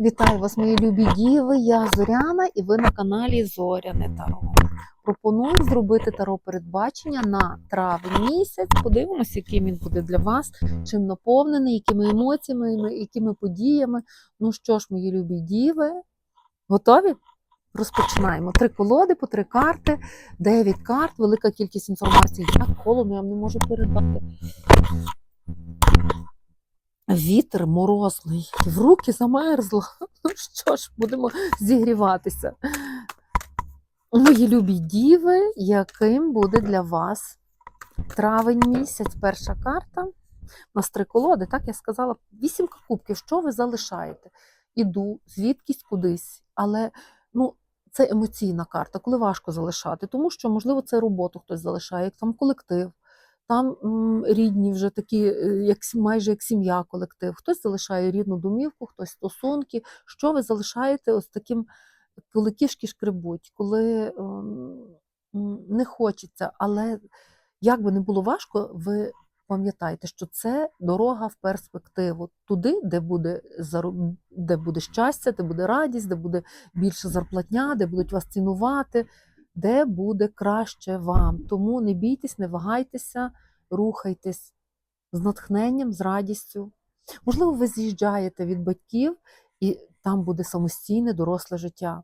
Вітаю вас, мої любі діви. Я Зоряна, і ви на каналі Зоряне Таро. Пропоную зробити таро передбачення на травень місяць. Подивимося, яким він буде для вас, чим наповнений, якими емоціями, якими подіями. Ну що ж, мої любі діви, готові? Розпочинаємо. Три колоди по три карти, дев'ять карт, велика кількість інформації. Як холодно, я вам не можу передати. Вітер морозний, в руки замерзла. Ну що ж, будемо зігріватися. Мої любі діви, яким буде для вас травень місяць, перша карта. Нас три колоди, так я сказала, вісімка кубків. Що ви залишаєте? Іду звідкись кудись, але ну, це емоційна карта, коли важко залишати, тому що, можливо, це роботу хтось залишає, як там колектив. Там рідні вже такі, е, як майже як сім'я, колектив. Хтось залишає рідну домівку, хтось стосунки. Що ви залишаєте ось таким, коли кішки шкребуть, коли ем, не хочеться, але як би не було важко, ви пам'ятайте, що це дорога в перспективу, туди, де буде де буде щастя, де буде радість, де буде більше зарплатня, де будуть вас цінувати де буде краще вам. Тому не бійтесь, не вагайтеся, рухайтесь з натхненням, з радістю. Можливо, ви з'їжджаєте від батьків, і там буде самостійне доросле життя.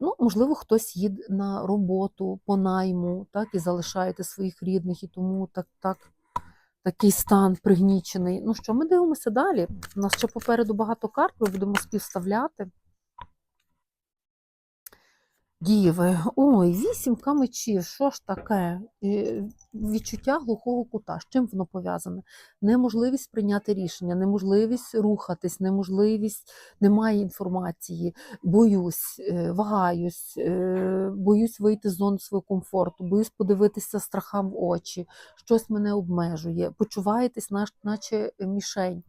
Ну, можливо, хтось їде на роботу по найму, так, і залишаєте своїх рідних, і тому так, так, такий стан пригнічений. Ну що, ми дивимося далі. У нас ще попереду багато карт, ми будемо співставляти. Діви, ой, вісімка мечів, що ж таке? Е, Відчуття глухого кута. З чим воно пов'язане? Неможливість прийняти рішення, неможливість рухатись, неможливість, немає інформації, боюсь, е, вагаюсь, е, боюсь вийти з зони свого комфорту, боюсь подивитися страхам в очі, щось мене обмежує. Почуваєтесь, наче мішень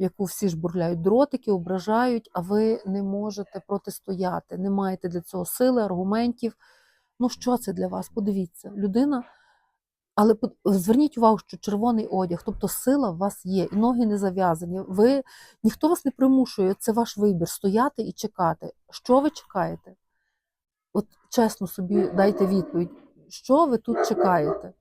яку всі ж бурляють дротики, ображають, а ви не можете протистояти, не маєте для цього сили, аргументів. Ну, що це для вас? Подивіться, людина. Але зверніть увагу, що червоний одяг, тобто сила у вас є, і ноги не зав'язані. Ви ніхто вас не примушує, це ваш вибір стояти і чекати. Що ви чекаєте? От чесно собі дайте відповідь, що ви тут чекаєте?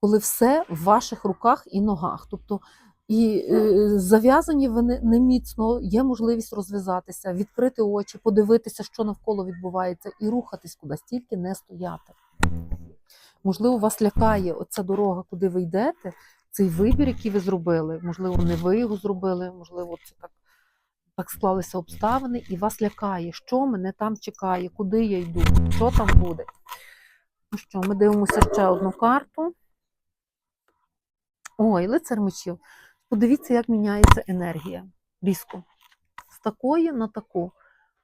Коли все в ваших руках і ногах. Тобто і е, зав'язані вони не міцно, є можливість розв'язатися, відкрити очі, подивитися, що навколо відбувається, і рухатись кудись, тільки не стояти. Можливо, вас лякає оця дорога, куди ви йдете, цей вибір, який ви зробили. Можливо, не ви його зробили, можливо, це так, так склалися обставини, і вас лякає, що мене там чекає, куди я йду, що там буде. Ну що, ми дивимося ще одну карту. Ой, лицар мечів. Подивіться, як міняється енергія. Різко. З такої на таку.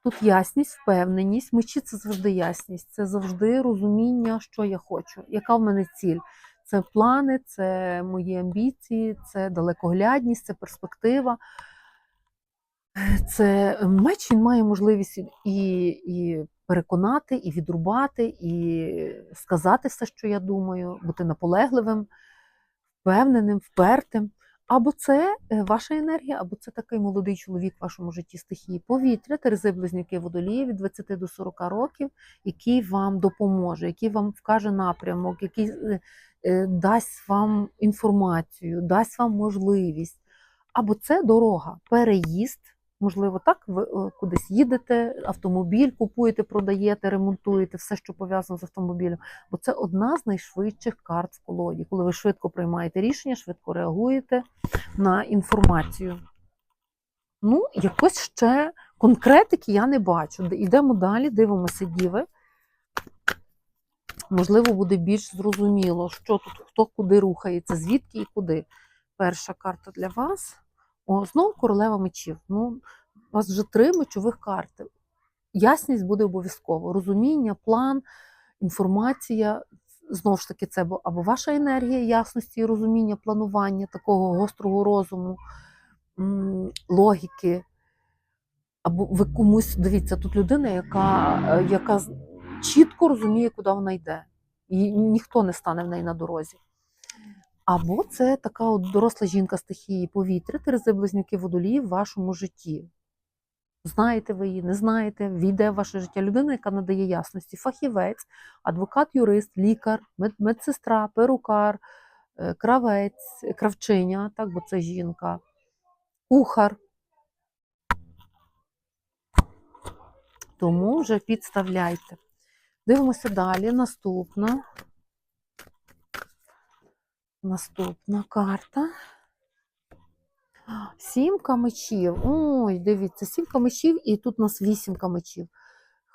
Тут ясність, впевненість. Мечі це завжди ясність, це завжди розуміння, що я хочу, яка в мене ціль. Це плани, це мої амбіції, це далекоглядність, це перспектива. Це меч він має можливість і, і переконати, і відрубати, і сказати все, що я думаю, бути наполегливим, впевненим, впертим. Або це е, ваша енергія, або це такий молодий чоловік в вашому житті стихії повітря, терези близнюки водолії від 20 до 40 років, який вам допоможе, який вам вкаже напрямок, який е, е, дасть вам інформацію, дасть вам можливість. Або це дорога, переїзд. Можливо, так, ви е, кудись їдете, автомобіль купуєте, продаєте, ремонтуєте, все, що пов'язано з автомобілем. Бо це одна з найшвидших карт в колоді, коли ви швидко приймаєте рішення, швидко реагуєте на інформацію. Ну, якось ще конкретики я не бачу. Йдемо далі, дивимося діви. Можливо, буде більш зрозуміло, що тут, хто куди рухається, звідки і куди. Перша карта для вас. О, знову королева мечів. Ну, у вас вже три мечових карти. Ясність буде обов'язково. Розуміння, план, інформація. Знову ж таки, це або- ваша енергія ясності, і розуміння, планування, такого гострого розуму, логіки. Або ви комусь, дивіться, тут людина, яка, е, яка чітко розуміє, куди вона йде. І ніхто не стане в неї на дорозі. Або це така от доросла жінка стихії повітря, терези близнюки водолії в вашому житті. Знаєте ви її, не знаєте, війде в ваше життя людина, яка надає ясності, фахівець, адвокат, юрист, лікар, мед- медсестра, перукар, е, кравець, кравчиня, так, бо це жінка, кухар. Тому вже підставляйте. Дивимося далі. Наступна. Наступна карта. Сімка мечів. Ой, дивіться, сімка мечів, і тут у нас вісімка мечів.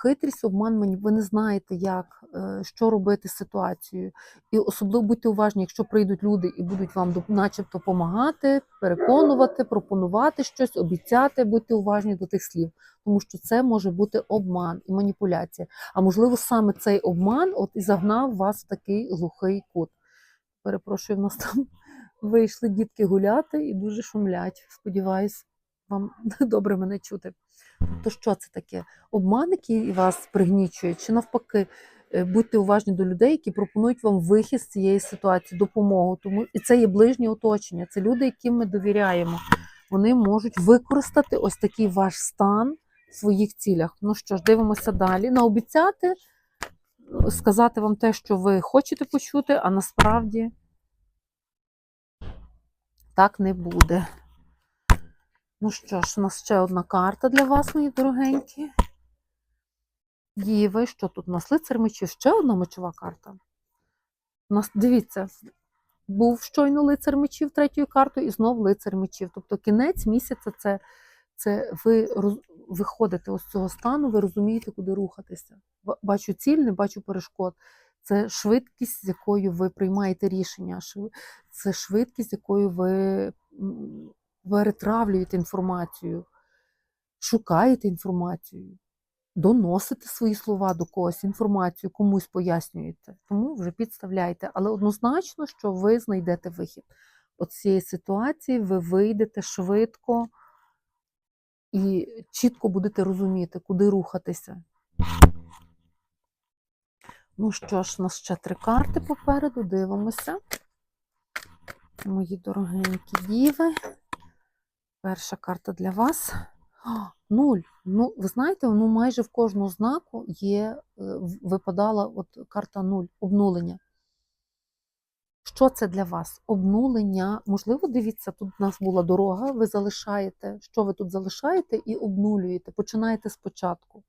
Хитрість, обман мені, ви не знаєте, як, е, що робити з ситуацією. І особливо будьте уважні, якщо прийдуть люди і будуть вам начебто допомагати, переконувати, пропонувати щось, обіцяти, будьте уважні до тих слів, тому що це може бути обман і маніпуляція. А можливо, саме цей обман от і загнав вас в такий глухий кут. Перепрошую, в нас там вийшли дітки гуляти і дуже шумлять. Сподіваюсь, вам добре мене чути. То що це таке? Обман, який вас пригнічує, чи навпаки, е, будьте уважні до людей, які пропонують вам вихід з цієї ситуації, допомогу. Тому і це є ближнє оточення, це люди, яким ми довіряємо. Вони можуть використати ось такий ваш стан в своїх цілях. Ну що ж, дивимося далі. Наобіцяти, сказати вам те, що ви хочете почути, а насправді так не буде. Ну що ж, у нас ще одна карта для вас, мої дорогенькі. Діви, що тут у нас лицар мечів? Ще одна мечова карта. У нас, дивіться, був щойно лицар мечів третьою картою і знов лицар мечів. Тобто кінець місяця це, це ви виходите з цього стану, ви розумієте, куди рухатися. Бачу ціль, не бачу перешкод. Це швидкість, з якою ви приймаєте рішення. Це швидкість, з якою ви перетравлюєте інформацію, шукаєте інформацію, доносите свої слова до когось, інформацію комусь пояснюєте. Тому вже підставляйте. Але однозначно, що ви знайдете вихід. От цієї ситуації ви вийдете швидко і чітко будете розуміти, куди рухатися. Ну що ж, у нас ще три карти попереду, дивимося. Мої дорогенькі діви. Перша карта для вас. Нуль. Ну, ви знаєте, ну майже в кожного знаку є, е, випадала от карта нуль, обнулення. Що це для вас? Обнулення. Можливо, дивіться, тут у нас була дорога, ви залишаєте, що ви тут залишаєте і обнулюєте, починаєте спочатку.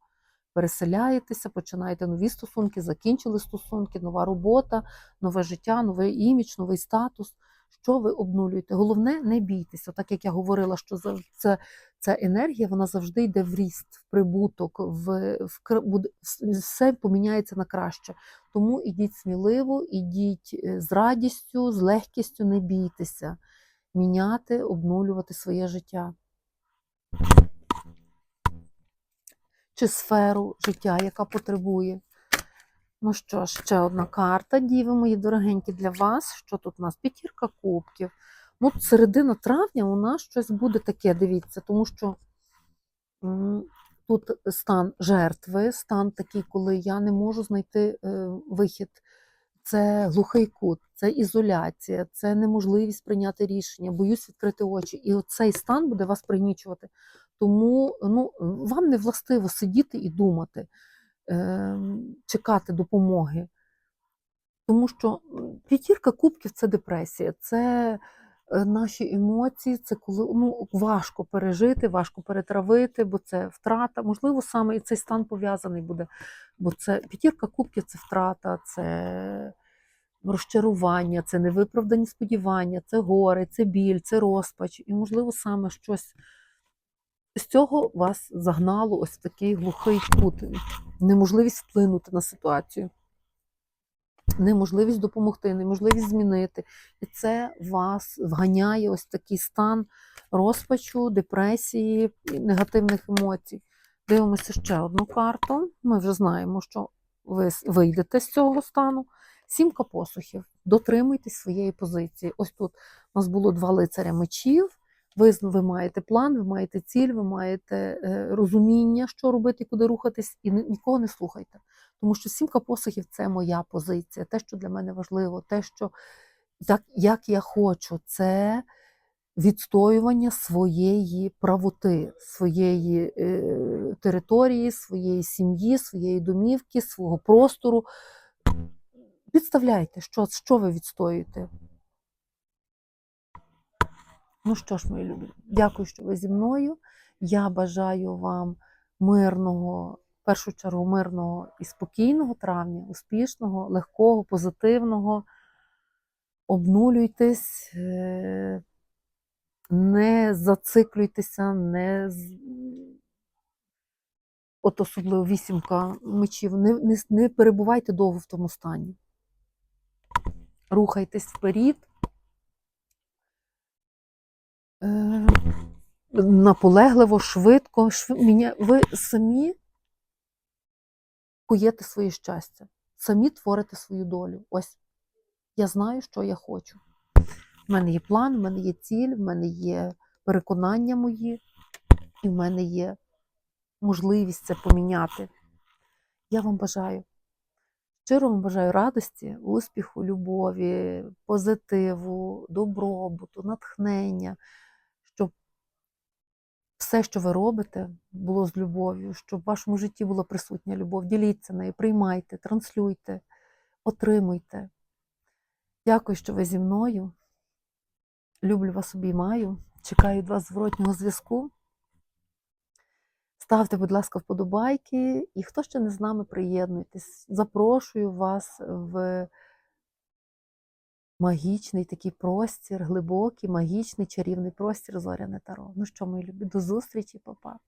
Переселяєтеся, починаєте нові стосунки, закінчили стосунки, нова робота, нове життя, новий імідж, новий статус. Що ви обнулюєте? Головне, не бійтеся. Так як я говорила, що це, ця енергія вона завжди йде в ріст, в прибуток, в, в все поміняється на краще. Тому ідіть сміливо, ідіть е, з радістю, з легкістю, не бійтеся міняти, обнулювати своє життя. Чи сферу життя, яка потребує. Ну що ще одна карта, діви мої дорогенькі, для вас. Що тут у нас? П'ятірка кубків. Ну, середина травня у нас щось буде таке, дивіться, тому що тут стан жертви, стан такий, коли я не можу знайти е, вихід. Це глухий кут, це ізоляція, це неможливість прийняти рішення, боюсь відкрити очі. І оцей стан буде вас пригнічувати. Тому ну, вам не властиво сидіти і думати, е, чекати допомоги. Тому що п'ятірка кубків це депресія, це наші емоції, це коли ну, важко пережити, важко перетравити, бо це втрата. Можливо, саме і цей стан пов'язаний буде. Бо це п'ятірка кубків це втрата, це розчарування, це невиправдані сподівання, це горе, це біль, це розпач. І, можливо, саме щось з цього вас загнало ось в такий глухий кут, неможливість вплинути на ситуацію неможливість допомогти, неможливість змінити. І це вас вганяє ось такий стан розпачу, депресії, негативних емоцій. Дивимося ще одну карту. Ми вже знаємо, що ви вийдете з цього стану. Сімка посухів. Дотримуйтесь своєї позиції. Ось тут у нас було два лицаря мечів. Ви, ви маєте план, ви маєте ціль, ви маєте е, розуміння, що робити, куди рухатись, і ні- нікого не слухайте. Тому що сімка посухів це моя позиція, те, що для мене важливо, те, що як, як я хочу, це відстоювання своєї правоти, своєї е, території, своєї сім'ї, своєї домівки, свого простору. Підставляйте, що, що ви відстоюєте. Ну що ж, мої любі, дякую, що ви зі мною. Я бажаю вам мирного, в першу чергу, мирного і спокійного травня, успішного, легкого, позитивного. Обнулюйтесь, е, не зациклюйтеся, не от особливо вісімка мечів, не, не, не перебувайте довго в тому стані. Рухайтесь вперед. Е, наполегливо, швидко. шв- Ви самі куєте своє щастя, самі творите свою долю. Ось я знаю, що я хочу. В мене є план, в мене є ціль, в мене є переконання мої, і в мене є можливість це поміняти. Я вам бажаю. Щиро вам бажаю радості, успіху, любові, позитиву, добробуту, натхнення, все, що ви робите, було з любов'ю, щоб в вашому житті була присутня любов. Діліться нею, приймайте, транслюйте, отримуйте. Дякую, що ви зі мною. Люблю вас обіймаю. Чекаю від вас зворотнього зв'язку. Ставте, будь ласка, вподобайки. І хто ще не з нами, приєднуйтесь. Запрошую вас в магічний такий простір, глибокий, магічний, чарівний простір Зоряне Таро. Ну що, мої любі, до зустрічі, папа.